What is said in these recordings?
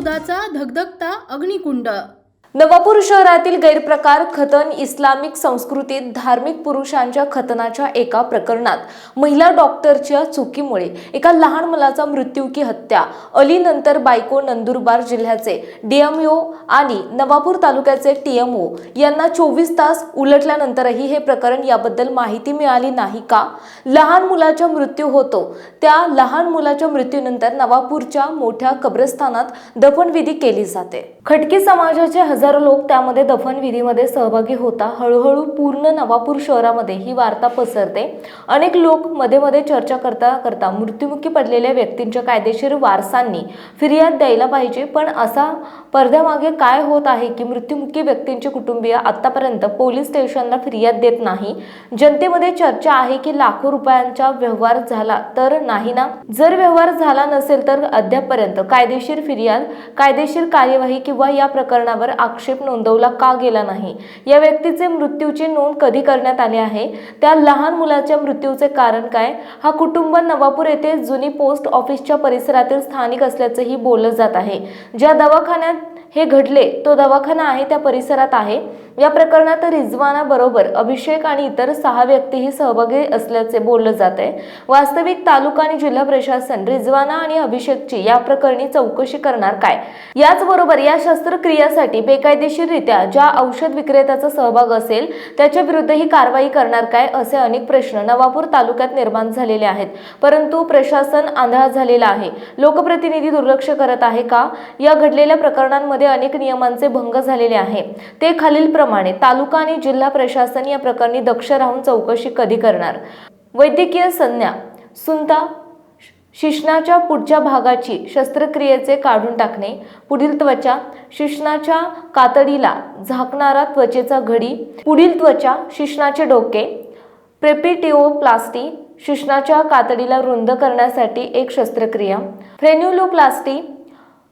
शोधाचा धगधगता अग्निकुंड नवापूर शहरातील गैरप्रकार खतन इस्लामिक संस्कृतीत धार्मिक पुरुषांच्या खतनाच्या एका प्रकरणात महिला डॉक्टरच्या चुकीमुळे एका लहान मुलाचा मृत्यू की हत्या अली नंतर बायको नंदुरबार जिल्ह्याचे डीएमओ आणि नवापूर तालुक्याचे टीएमओ यांना चोवीस तास उलटल्यानंतरही हे प्रकरण याबद्दल माहिती मिळाली नाही का? लहान मुलाचा मृत्यू होतो. त्या लहान मुलाच्या मृत्यूनंतर नवापूरच्या मोठ्या कब्रस्तानात दफनविधी केली जाते. खटकी समाजाचे हजारो लोक त्यामध्ये दफनविधीमध्ये सहभागी होता. हळूहळू पूर्ण नवापूर शहरामध्ये ही वार्ता पसरते. अनेक लोक मध्ये मध्ये चर्चा करता करता मृत्युमुखी पडलेल्या व्यक्तींच्या कायदेशीर वारसांनी फिर्याद द्यायला पाहिजे. पण असा पडद्यामागे काय होत आहे की मृत्युमुखी व्यक्तींचे कुटुंबीय आतापर्यंत पोलीस स्टेशनला फिर्याद देत नाही? जनतेमध्ये चर्चा आहे की लाखो रुपयांचा व्यवहार झाला तर नाही ना? जर व्यवहार झाला नसेल तर अद्यापपर्यंत कायदेशीर फिर्याद कायदेशीर कार्यवाही किंवा या प्रकरणावर आक्षेप नोंदवला का गेला नाही? या व्यक्तीचे मृत्यूची नोंद कधी करण्यात आली आहे? त्या लहान मुलाच्या मृत्यूचे कारण काय? हा कुटुंब नवापूर येथे जुनी पोस्ट ऑफिसच्या परिसरातील स्थानिक असल्याचंही बोललं जात आहे. ज्या दवाखान्यात हे घडले तो दवाखाना आहे त्या परिसरात आहे. या प्रकरणात रिजवानाबरोबर अभिषेक आणि इतर सहा व्यक्तीही सहभागी असल्याचे बोललं जात आहे वास्तविक तालुका आणि जिल्हा प्रशासन रिजवाना आणि अभिषेकची या प्रकरणी चौकशी करणार काय? याचबरोबर या शस्त्रक्रियासाठी बेकायदेशीररित्या ज्या औषध विक्रेत्याचा सहभाग असेल त्याच्या विरुद्धही कारवाई करणार काय असे अनेक प्रश्न नवापूर तालुक्यात निर्माण झालेले आहेत. परंतु प्रशासन आंधळा झालेला आहे. लोकप्रतिनिधी दुर्लक्ष करत आहे का? या घडलेल्या प्रकरणांमध्ये अनेक नियमांचे भंग झालेले आहे. ते खालीलप्रमाणे तालुका आणि जिल्हा प्रशासन या प्रकरणी दक्ष राहून चौकशी कधी करणार? वैद्यकीय संज्ञा सुनता शिश्नाच्या पुढच्या भागाची शस्त्रक्रियेचे काढून टाकणे पुढील त्वचा शिश्नाच्या कातडीला झाकणारा त्वचेचा घडी पुढील त्वचा शिश्नाचे डोके प्रेपिटिओप्लास्टी शिश्नाच्या कातडीला रुंद करण्यासाठी एक शस्त्रक्रिया फ्रेन्युलोप्लास्टी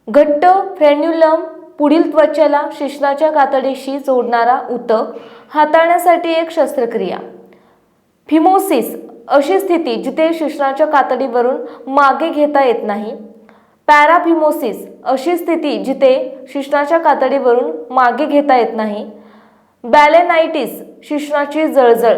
घट्ट फ्रेन्युलम पुढील त्वचेला शिश्नाच्या कातडीशी जोडणारा उतक हाताळण्यासाठी एक शस्त्रक्रिया. फिमोसिस अशी स्थिती जिथे शिश्नाच्या कातडीवरून मागे घेता येत नाही. पॅराफिमोसिस अशी स्थिती जिथे शिश्नाच्या कातडीवरून मागे घेता येत नाही. बॅलेनायटिस शिश्नाची जळजळ.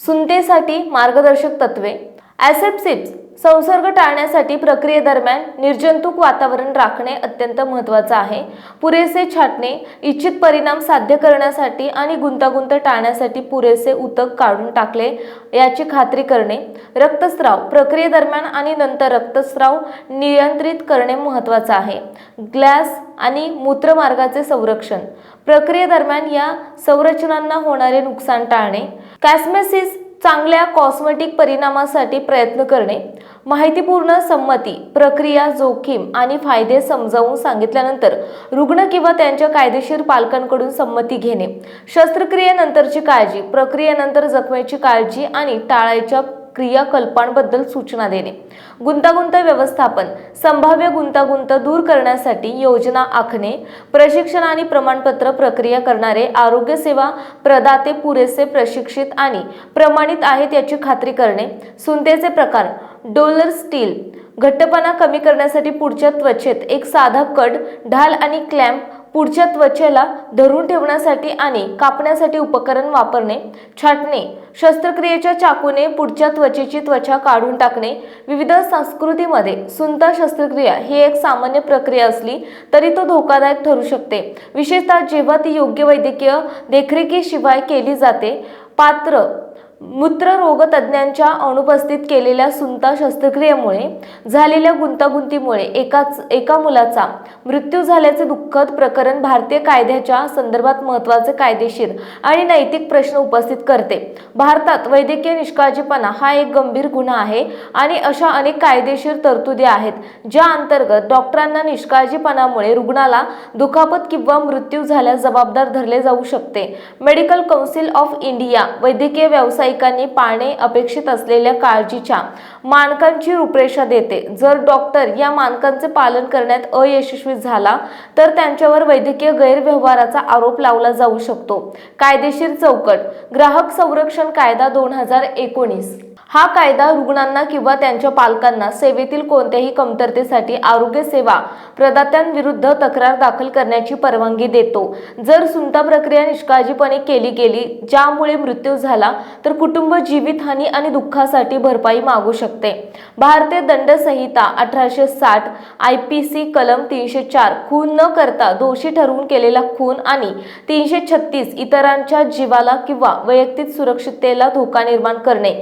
सुनतेसाठी मार्गदर्शक तत्वे. ॲसेप्सिप्स संसर्ग टाळण्यासाठी प्रक्रियेदरम्यान निर्जंतुक वातावरण राखणे अत्यंत महत्त्वाचं आहे. पुरेसे छाटणे इच्छित परिणाम साध्य करण्यासाठी आणि गुंतागुंत टाळण्यासाठी पुरेसे उतक काढून टाकले याची खात्री करणे. रक्तस्राव प्रक्रियेदरम्यान आणि नंतर रक्तस्राव नियंत्रित करणे महत्त्वाचं आहे. ग्लॅस आणि मूत्रमार्गाचे संरक्षण प्रक्रियेदरम्यान या संरचनांना होणारे नुकसान टाळणे. कॅस्मेसिस चांगल्या कॉस्मेटिक परिणामासाठी प्रयत्न करणे माहितीपूर्ण संमती प्रक्रिया जोखीम आणि फायदे समजावून सांगितल्यानंतर रुग्ण किंवा त्यांच्या कायदेशीर पालकांकडून संमती घेणे शस्त्रक्रियेनंतरची काळजी प्रक्रियेनंतर जखमेची काळजी आणि टाळायच्या क्रियाकल्पांबद्दल सूचना देणे. गुंतागुंत व्यवस्थापन संभाव्य गुंतागुंत दूर करण्यासाठी योजना आखणे प्रशिक्षण आणि प्रमाणपत्र प्रक्रिया करणारे आरोग्य सेवा प्रदाते पुरेसे प्रशिक्षित आणि प्रमाणित आहेत याची खात्री करणे. सुंतेचे प्रकार डोलर स्टील घट्टपणा कमी करण्यासाठी पुढच्या त्वचेत एक साधा कट ढाल आणि क्लॅम्प पुढच्या त्वचेला धरून ठेवण्यासाठी आणि कापण्यासाठी उपकरण वापरणे छाटणे शस्त्रक्रियेच्या चाकूने पुढच्या त्वचेची त्वचा काढून टाकणे विविध संस्कृतीमध्ये सुंदर शस्त्रक्रिया ही एक सामान्य प्रक्रिया असली तरी तो धोकादायक ठरू शकते. विशेषतः जेव्हा ती योग्य वैद्यकीय देखरेखीशिवाय केली जाते पात्र मूत्ररोग तज्ज्ञांच्या अनुपस्थित केलेल्या सुंता शस्त्रक्रियेमुळे झालेल्या गुंतागुंतीमुळे एकाच एका मुलाचा मृत्यू झाल्याचे दुःखद प्रकरण भारतीय कायद्याच्या संदर्भात महत्त्वाचे कायदेशीर आणि नैतिक प्रश्न उपस्थित करते. भारतात वैद्यकीय निष्काळजीपणा हा एक गंभीर गुन्हा आहे आणि अशा अनेक कायदेशीर तरतुदी आहेत ज्या अंतर्गत डॉक्टरांना निष्काळजीपणामुळे रुग्णाला दुखापत किंवा मृत्यू झाल्यास जबाबदार धरले जाऊ शकते. मेडिकल कौन्सिल ऑफ इंडिया वैद्यकीय व्यावसायिक व्यावसायिकांनी पाळणे अपेक्षित असलेल्या काळजीच्या मानकांची रूपरेषा देते. जर डॉक्टर या मानकांचे पालन करण्यात अयशस्वी झाला तर त्यांच्यावर वैद्यकीय गैरव्यवहाराचा आरोप लावला जाऊ शकतो. कायदेशीर चौकट ग्राहक संरक्षण कायदा दोन हजार एकोणीस. हा कायदा रुग्णांना किंवा त्यांच्या पालकांना सेवेतील कोणत्याही कमतरतेसाठी आरोग्य सेवा प्रदात्यांविरुद्ध तक्रार दाखल करण्याची परवानगी देतो. जर सुंता प्रक्रिया निष्काळजीपणे केली गेली ज्यामुळे मृत्यू झाला तर कुटुंब जीवितहानी आणि दुःखासाठी भरपाई मागू शकते. भारतीय दंड संहिता अठराशे साठ आय पी सी कलम तीनशे चार खून न करता दोषी ठरवून केलेला खून आणि तीनशे छत्तीस इतरांच्या जीवाला किंवा वैयक्तिक सुरक्षिततेला धोका निर्माण करणे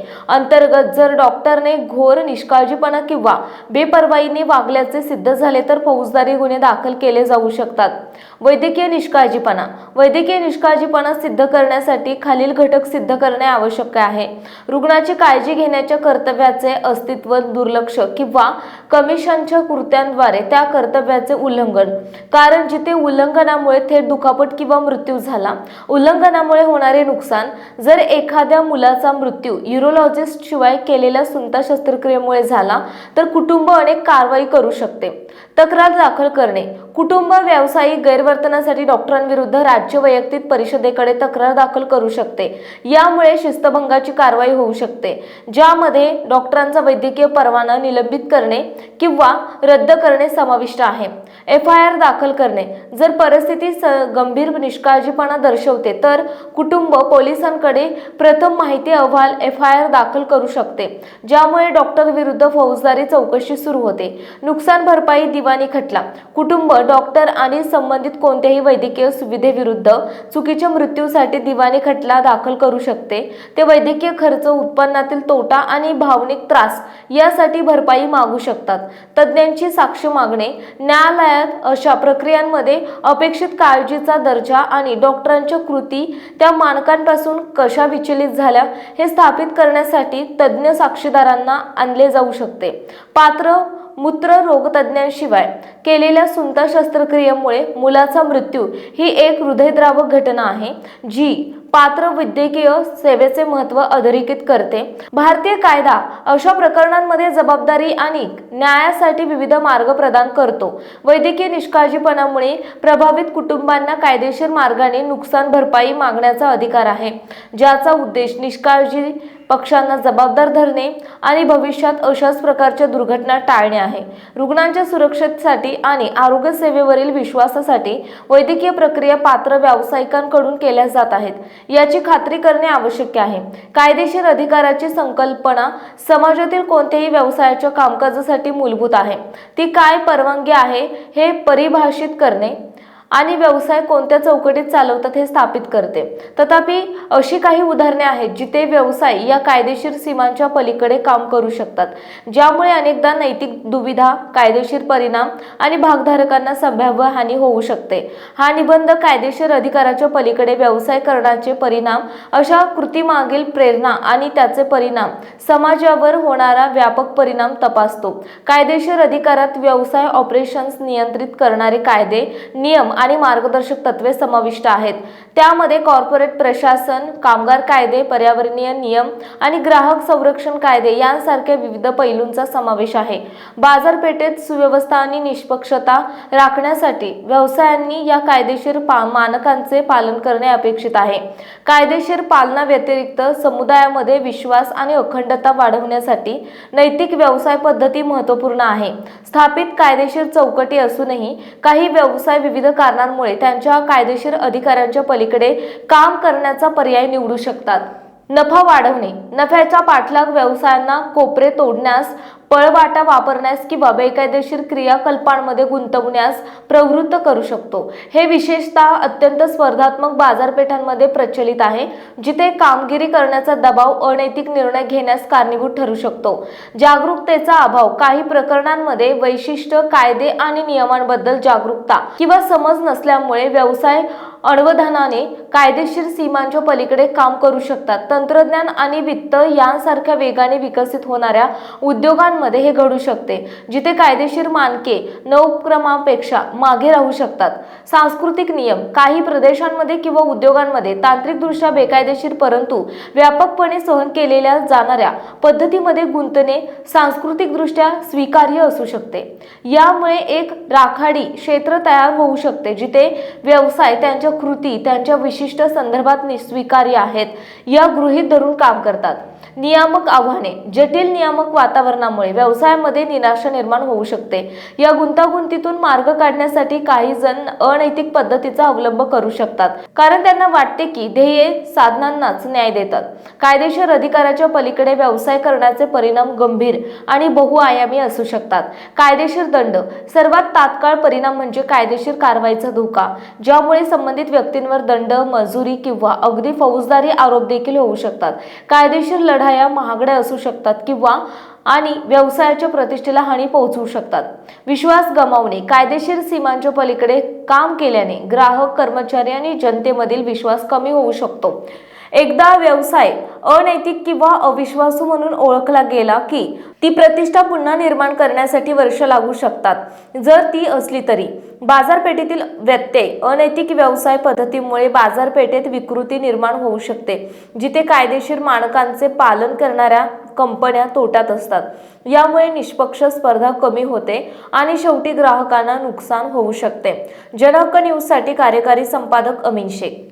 अंतर्गत जर डॉक्टरने घोर निष्काळजीपणा किंवा बेपर्वाईने वागल्याचे सिद्ध झाले तर फौजदारी गुन्हे दाखल केले जाऊ शकतात. वैद्यकीय निष्काळजीपणा. वैद्यकीय निष्काळजीपणा सिद्ध करण्यासाठी खालील घटक सिद्ध करणे आवश्यक आहे. रुग्णाची काळजी घेण्याच्या कर्तव्याचे अस्तित्व दुर्लक्ष किंवा कमिशनच्या कृत्यांद्वारे त्या कर्तव्याचे उल्लंघन. कारण जिथे उल्लंघनामुळे थेट दुखापत किंवा मृत्यू झाला उल्लंघनामुळे होणारे नुकसान जर एखाद्या मुलाचा मृत्यू युरोलॉजिस्ट शिवाय केलेल्या सुंता शस्त्रक्रियेमुळे झाला तर कुटुंब अनेक कारवाई करू शकते. तक्रार दाखल करणे. कुटुंब व्यावसायिक गैरवर्तनासाठी डॉक्टरांविरुद्ध राज्य वैयक्तिक परिषदेकडे तक्रार दाखल करू शकते. यामुळे शिस्तभंगाची कारवाई होऊ शकते ज्यामध्ये डॉक्टरांचा वैद्यकीय परवाना निलंबित करणे किंवा रद्द करणे समाविष्ट आहे. एफ आय आर दाखल करणे. जर परिस्थिती गंभीर निष्काळजीपणा दर्शवते तर कुटुंब पोलिसांकडे प्रथम माहिती अहवाल एफ आय आर दाखल करू शकते. ज्यामुळे डॉक्टर विरुद्ध फौजदारी चौकशी सुरू होते. नुकसान भरपाई दिवाणी खटला. कुटुंब डॉक्टर आणि संबंधित कोणत्याही वैद्यकीय सुविधेविरुद्ध चुकीच्या मृत्यूसाठी दिवाणी खटला दाखल करू शकते. ते वैद्यकीय खर्च उत्पन्नातील तोटा आणि भावनिक त्रास यासाठी भरपाई मागू शकतात. तज्ज्ञांची साक्ष मागणे. न्यायालयात अशा प्रक्रियांमध्ये अपेक्षित काळजीचा दर्जा आणि डॉक्टरांच्या कृती त्या मानकांपासून कशा विचलित झाल्या हे स्थापित करण्यासाठी तज्ज्ञ साक्षीदारांना आणले जाऊ शकते. पात्र मूत्र रोगतज्ञांशिवाय केलेल्या सुंता शस्त्रक्रियेमुळे मुलाचा मृत्यू ही एक हृदयद्रावक घटना आहे जी पात्र वैद्यकीय सेवेचे महत्त्व अधोरेखित करते. भारतीय कायदा अशा प्रकरणांमध्ये जबाबदारी आणि न्यायासाठी विविध मार्ग प्रदान करतो. वैद्यकीय निष्काळजीपणामुळे प्रभावित कुटुंबांना कायदेशीर मार्गाने नुकसान भरपाई मागण्याचा अधिकार आहे ज्याचा उद्देश निष्काळजी पक्षांना जबाबदार धरणे आणि भविष्यात अशाच प्रकारच्या दुर्घटना टाळणे आहे. रुग्णांच्या सुरक्षेसाठी आणि आरोग्य सेवेवरील विश्वासासाठी वैद्यकीय प्रक्रिया पात्र व्यावसायिकांकडून केल्या जात आहेत. याची खात्री करणे आवश्यक आहे. कायदेशीर अधिकाराची संकल्पना समाजातील कोणत्याही व्यवसायाच्या कामकाजासाठी मूलभूत आहे. ती काय परवानगी आहे हे परिभाषित करणे आणि व्यवसाय कोणत्या चौकटीत चालवतात हे स्थापित करते. तथापि अशी काही उदाहरणे आहेत जिथे व्यवसाय या कायदेशीर सीमांच्या पलीकडे काम करू शकतात. ज्यामुळे अनेकदा नैतिक दुविधा कायदेशीर परिणाम आणि भागधारकांना संभाव्य हानी होऊ शकते. हा निबंध कायदेशीर अधिकाराच्या पलीकडे व्यवसाय करण्याचे परिणाम अशा कृतीमागील प्रेरणा आणि त्याचे परिणाम समाजावर होणारा व्यापक परिणाम तपासतो. कायदेशीर अधिकारात व्यवसाय ऑपरेशन्स नियंत्रित करणारे कायदे नियम आणि मार्गदर्शक तत्वे समाविष्ट आहेत. त्यामध्ये कॉर्पोरेट प्रशासन कामगार कायदे पर्यावरणीय नियम आणि ग्राहक संरक्षण कायदे यांसारख्या विविध पैलूंचा समावेश आहे. बाजारपेठेत सुव्यवस्था आणि निष्पक्षता राखण्यासाठी व्यवसायांनी या कायदेशीर मानकांचे पालन करणे अपेक्षित आहे. कायदेशीर पालना व्यतिरिक्त समुदायामध्ये विश्वास आणि अखंडता वाढवण्यासाठी नैतिक व्यवसाय पद्धती महत्त्वपूर्ण आहे. स्थापित कायदेशीर चौकटी असूनही काही व्यवसाय विविध कारणांमुळे त्यांच्या कायदेशीर अधिकारांच्या पलीकडे काम करण्याचा पर्याय निवडू शकतात. नफा वाढवणे नफ्याचा पाठलाग व्यवसायांना कोपरे तोडण्यास पळवाटा वापरण्यास किंवा बेकायदेशीर क्रियाकल्पांमध्ये गुंतवण्यास प्रवृत्त करू शकतो. हे विशेषतः अत्यंत स्पर्धात्मक बाजारपेठांमध्ये प्रचलित आहे जिथे कामगिरी करण्याचा दबाव अनैतिक निर्णय घेण्यास कारणीभूत ठरू शकतो. जागरूकतेचा अभाव काही प्रकरणांमध्ये वैशिष्ट्य कायदे आणि नियमांबद्दल जागरूकता किंवा समज नसल्यामुळे व्यवसाय अणवधानाने कायदेशीर सीमांच्या पलीकडे काम करू शकतात. तंत्रज्ञान आणि वित्त यांसारख्या वेगाने विकसित होणाऱ्या उद्योगांमध्ये हे घडू शकते जिथे कायदेशीर मानके नवक्रमापेक्षा मागे राहू शकतात. सांस्कृतिक नियम काही प्रदेशांमध्ये किंवा उद्योगांमध्ये तांत्रिकदृष्ट्या बेकायदेशीर परंतु व्यापकपणे सहन केलेल्या जाणाऱ्या पद्धतीमध्ये गुंतणे सांस्कृतिकदृष्ट्या स्वीकार्य असू शकते. यामुळे एक राखाडी क्षेत्र तयार होऊ शकते जिथे व्यवसाय त्यांच्या कृती त्यांच्या विशिष्ट संदर्भात स्वीकार्य आहेत. या गृहीत धरून काम करतात. नियामक आव्हाने जटिल नियामक वातावरणामुळे व्यवसायामध्ये निराशा निर्माण होऊ शकते. या गुंतागुंतीतून मार्ग काढण्यासाठी काही जण अनैतिक पद्धतीचा अवलंब करू शकतात कारण त्यांना वाटते की ध्येय साधनांनाच न्याय देतात. कायदेशीर अधिकाराच्या पलीकडे व्यवसाय करण्याचे परिणाम गंभीर आणि बहुआयामी असू शकतात. कायदेशीर दंड सर्वात तात्काळ परिणाम म्हणजे कायदेशीर कारवाईचा धोका ज्यामुळे संबंधित व्यक्तींवर दंड मजुरी किंवा अगदी फौजदारी आरोप देखील होऊ शकतात. कायदेशीर लढाया महागड्या असू शकतात किंवा आणि व्यवसायाच्या प्रतिष्ठेला हानी पोहोचवू शकतात. विश्वास गमावणे कायदेशीर सीमांच्या पलीकडे काम केल्याने ग्राहक कर्मचारी आणि जनतेमधील विश्वास कमी होऊ शकतो. एकदा व्यवसाय अनैतिक किंवा अविश्वासू म्हणून ओळखला गेला की ती प्रतिष्ठा पुन्हा निर्माण करण्यासाठी वर्ष लागू शकतात. जर ती असली तरी बाजारपेठेतील व्यत्यय अनैतिक व्यवसाय पद्धतीमुळे बाजारपेठेत विकृती निर्माण होऊ शकते जिथे कायदेशीर मानकांचे पालन करणाऱ्या कंपन्या तोट्यात असतात. यामुळे निष्पक्ष स्पर्धा कमी होते आणि शेवटी ग्राहकांना नुकसान होऊ शकते. जनहक्क न्यूजसाठी कार्यकारी संपादक अमीन शेख.